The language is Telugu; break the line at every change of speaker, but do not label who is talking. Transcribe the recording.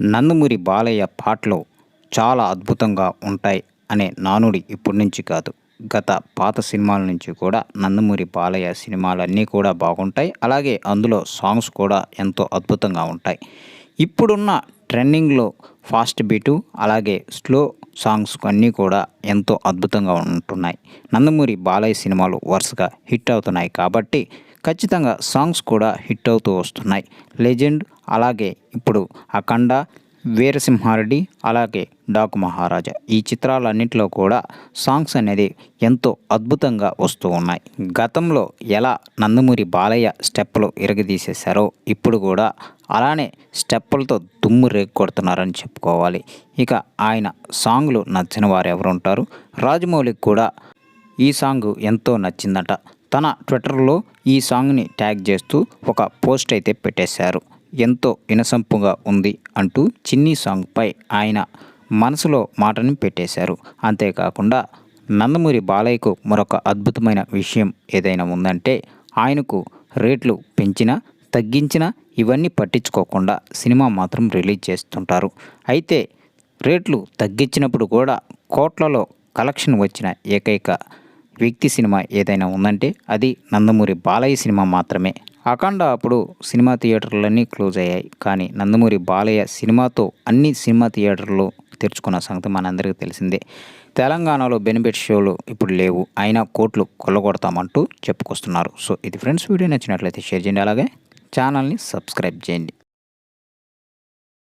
నందమూరి బాలయ్య పాటలు చాలా అద్భుతంగా ఉంటాయి అనే నానుడి ఇప్పటి నుంచి కాదు. గత పాత సినిమాల నుంచి కూడా నందమూరి బాలయ్య సినిమాలన్నీ కూడా బాగుంటాయి. అలాగే అందులో సాంగ్స్ కూడా ఎంతో అద్భుతంగా ఉంటాయి. ఇప్పుడున్న ట్రెండింగ్లో ఫాస్ట్ బీటు అలాగే స్లో సాంగ్స్ అన్నీ కూడా ఎంతో అద్భుతంగా ఉంటున్నాయి. నందమూరి బాలయ్య సినిమాలు వరుసగా హిట్ అవుతున్నాయి కాబట్టి ఖచ్చితంగా సాంగ్స్ కూడా హిట్ అవుతూ వస్తున్నాయి. లెజెండ్ అలాగే ఇప్పుడు అఖండ వీరసింహారెడ్డి అలాగే డాకు మహారాజా. ఈ చిత్రాలన్నింటిలో కూడా సాంగ్స్ అనేది ఎంతో అద్భుతంగా వస్తూ ఉన్నాయి. గతంలో ఎలా నందమూరి బాలయ్య స్టెప్పులు ఇరగదీసేశారో ఇప్పుడు కూడా అలానే స్టెప్పులతో దుమ్ము రేగొడుతున్నారని చెప్పుకోవాలి. ఇక ఆయన సాంగ్లు నచ్చిన వారు ఎవరు ఉంటారు రాజమౌళికి కూడా ఈ సాంగ్ ఎంతో నచ్చిందట. తన ట్విట్టర్లో ఈ సాంగ్ని ట్యాగ్ చేస్తూ ఒక పోస్ట్ అయితే పెట్టేశారు. ఎంతో ఇనసంపుగా ఉంది అంటూ చిన్ని సాంగ్పై ఆయన మనసులో మాటని పెట్టేశారు. అంతేకాకుండా నందమూరి బాలయ్యకు మరొక అద్భుతమైన విషయం ఏదైనా ఉందంటే ఆయనకు రేట్లు పెంచినా తగ్గించినా ఇవన్నీ పట్టించుకోకుండా సినిమా మాత్రం రిలీజ్ చేస్తుంటారు. అయితే రేట్లు తగ్గించినప్పుడు కూడా కోట్లలో కలెక్షన్ వచ్చిన ఏకైక వ్యక్తి సినిమా ఏదైనా ఉందంటే అది నందమూరి బాలయ్య సినిమా మాత్రమే. అఖండ అప్పుడు సినిమా థియేటర్లన్నీ క్లోజ్ అయ్యాయి. కానీ నందమూరి బాలయ్య సినిమాతో అన్ని సినిమా థియేటర్లు తెరుచుకున్న సంగతి మనందరికీ తెలిసిందే. తెలంగాణలో బెనిఫిట్ షోలు ఇప్పుడు లేవు. అయినా కోట్లు కొల్లగొడతామంటూ చెప్పుకొస్తున్నారు. సో ఇది ఫ్రెండ్స్ వీడియో నచ్చినట్లయితే షేర్ చేయండి. అలాగే ఛానల్ని సబ్స్క్రైబ్ చేయండి.